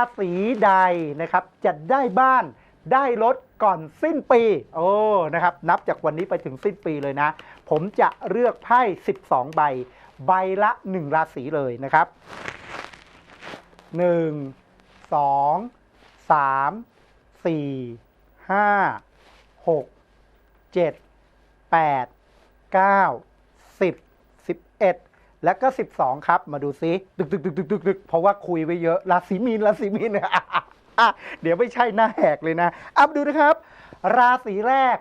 ราศีใดนะครับจะได้บ้านได้รถก่อนสิ้นปี โอ้นะครับ นับจากวันนี้ไปถึงสิ้นปีเลยนะ ผมจะเลือกไพ่ 12 ใบ ใบละ 1 ราศีเลยนะครับ 1 2 3 4 5 6 7 8 9 10 11 แล้วก็ 12 ครับ มาดูซิตึกตึกตึกตึกตึกตึกเพราะว่าคุยไว้เยอะราศีมีนราศีมีนอะเดี๋ยวไม่ใช่หน้าแหกเลยนะอับดูนะครับ ราศีแรก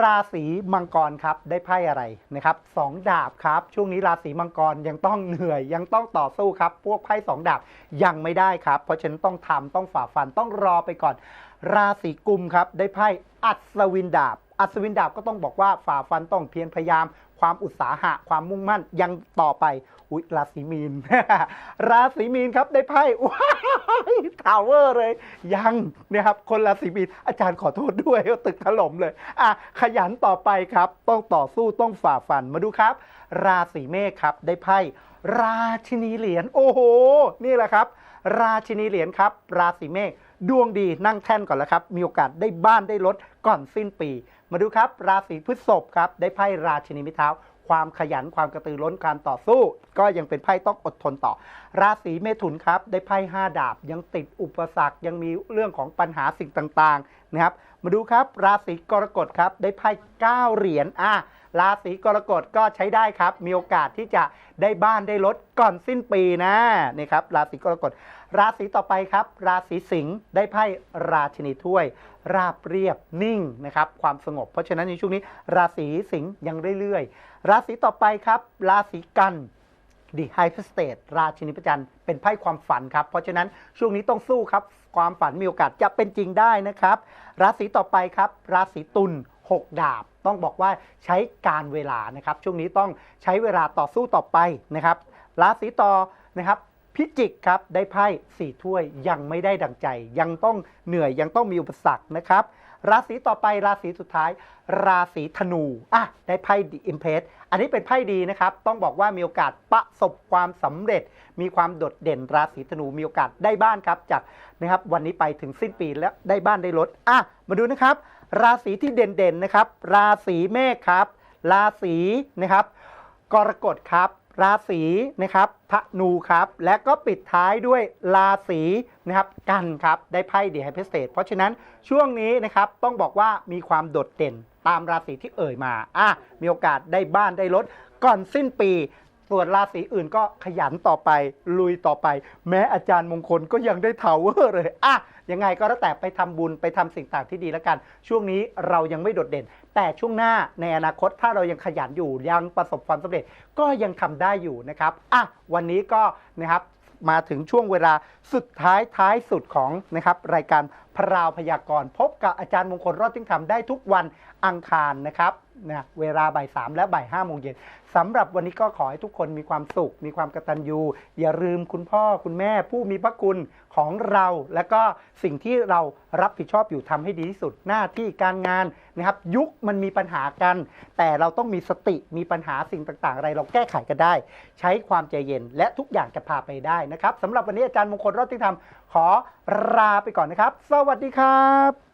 ราศีมังกรครับได้ไพ่อะไรนะครับสองดาบครับ ช่วงนี้ราศีมังกรยังต้องเหนื่อย ยังต้องต่อสู้ครับ พวกไพ่สองดาบยังไม่ได้ครับ เพราะฉะนั้นต้องทำต้องฝ่าฟันต้องรอไปก่อน ราศีกุมครับ ได้ไพ่อัศวินดาบ อัศวินดาบก็ต้องบอกว่าฝ่าฟันต้องเพียรพยายาม ความอุตสาหะ ความมุ่งมั่นยังต่อไป อุ๊ยราศีมีน ราศีมีนครับได้ไพ่ว้า ทาวเวอร์เลย ยังนะครับคนราศีมีนอาจารย์ขอโทษด้วยตึกถล่มเลย อะ ขยันต่อไปครับ ต้องต่อสู้ต้องฝ่าฟันมาดูครับ ราศีเมษครับ ได้ไพ่ราชินีเหรียญโอ้โห นี่แหละครับ ราชินีเหรียญครับ ราศีเมษดวงดีนั่งแท่นก่อนแล้วครับ มีโอกาสได้บ้านได้รถก่อนสิ้นปี มาดูครับ ราศีพฤษภครับ ได้ไพ่ราชินีม้เท้า ความขยันความกระตือร้นการต่อสู้ ก็ยังเป็นไพ่ต้องอดทนต่อ ราศีเมถุนครับ ได้ไพ่5ดาบ ยังติดอุปสรรคยังมีเรื่องของปัญหาสิ่งต่างๆนะครับ มาดูครับ ราศีกรกฎครับ ได้ไพ่9เหรียญอะ ราศีกรกฎก็ใช้ได้ครับ มีโอกาสที่จะได้บ้านได้รถก่อนสิ้นปีนะนี่ครับราศีกรกฎราศีต่อไปครับ ราศีสิงห์ได้ไพ่ราชินีถ้วย ราบเรียบนิ่งนะครับความสงบ เพราะฉะนั้นในช่วงนี้ ราศีสิงห์ยังเรื่อยๆ ราศีต่อไปครับ ราศีกันดีไฮสเตทราชินีประจันเป็นไพ่ความฝันครับ เพราะฉะนั้นช่วงนี้ต้องสู้ครับ ความฝันมีโอกาสจะเป็นจริงได้นะครับ ราศีต่อไปครับ ราศีตุล6ดาบ ต้องบอกว่าใช้การเวลานะครับ ช่วงนี้ต้องใช้เวลาต่อสู้ต่อไปนะครับ ราศีต่อนะครับพิจิกครับได้ไพ่สี่ถ้วยยังไม่ได้ดังใจ ยังต้องเหนื่อยยังต้องมีอุปสรรคนะครับราศีต่อไปราศีสุดท้าย ราศีธนูอะได้ไพ่ดิอิมเพสอันนี้เป็นไพ่ดีนะครับ ต้องบอกว่ามีโอกาสประสบความสำเร็จ มีความโดดเด่นราศีธนูมีโอกาสได้บ้านครับจากนะครับวันนี้ไปถึงสิ้นปีแล้วได้บ้านได้รถอะมาดูนะครับ ราศีที่เด่นๆนะครับ ราศีเมษครับ ราศีนะครับ กรกฎครับ ราศีนะครับธนูครับ และก็ปิดท้ายด้วยราศีนะครับกันครับ ได้ไพ่เดียไฮเพสเตเพราะฉะนั้นช่วงนี้นะครับต้องบอกว่ามีความโดดเด่นตามราศีที่เอ่ยมาอะมีโอกาสได้บ้านได้รถก่อนสิ้นปี ส่วนราศีอื่นก็ขยันต่อไปลุยต่อไป แม้อาจารย์มงคลก็ยังได้ทาวเวอร์เลยอะยังไงก็แล้วแต่ไปทำบุญไปทำสิ่งต่างที่ดีแล้วกัน ช่วงนี้เรายังไม่โดดเด่น แต่ช่วงหน้าในอนาคตถ้าเรายังขยันอยู่ยังประสบความสำเร็จก็ยังทำได้อยู่นะครับอะวันนี้ก็นะครับมาถึงช่วงเวลาสุดท้ายท้ายสุดของนะครับรายการพราวพยากรณ์พบกับอาจารย์มงคลรอดทิ้งธรรมได้ทุกวันอังคารนะครับนะเวลาบ่ายสามและบ่ายห้าโมงเย็นสำหรับวันนี้ก็ขอให้ทุกคนมีความสุข มีความกตัญญู อย่าลืมคุณพ่อคุณแม่ผู้มีพระคุณของเรา และก็สิ่งที่เรารับผิดชอบอยู่ทำให้ดีที่สุดหน้าที่การงานนะครับ ยุคมันมีปัญหากัน แต่เราต้องมีสติมีปัญหาสิ่งต่างๆ อะไรเราแก้ไขกันได้ ใช้ความใจเย็นและทุกอย่างจะพาไปได้นะครับสำหรับวันนี้อาจารย์มงคลรอดที่ทำขอลาไปก่อนนะครับสวัสดีครับ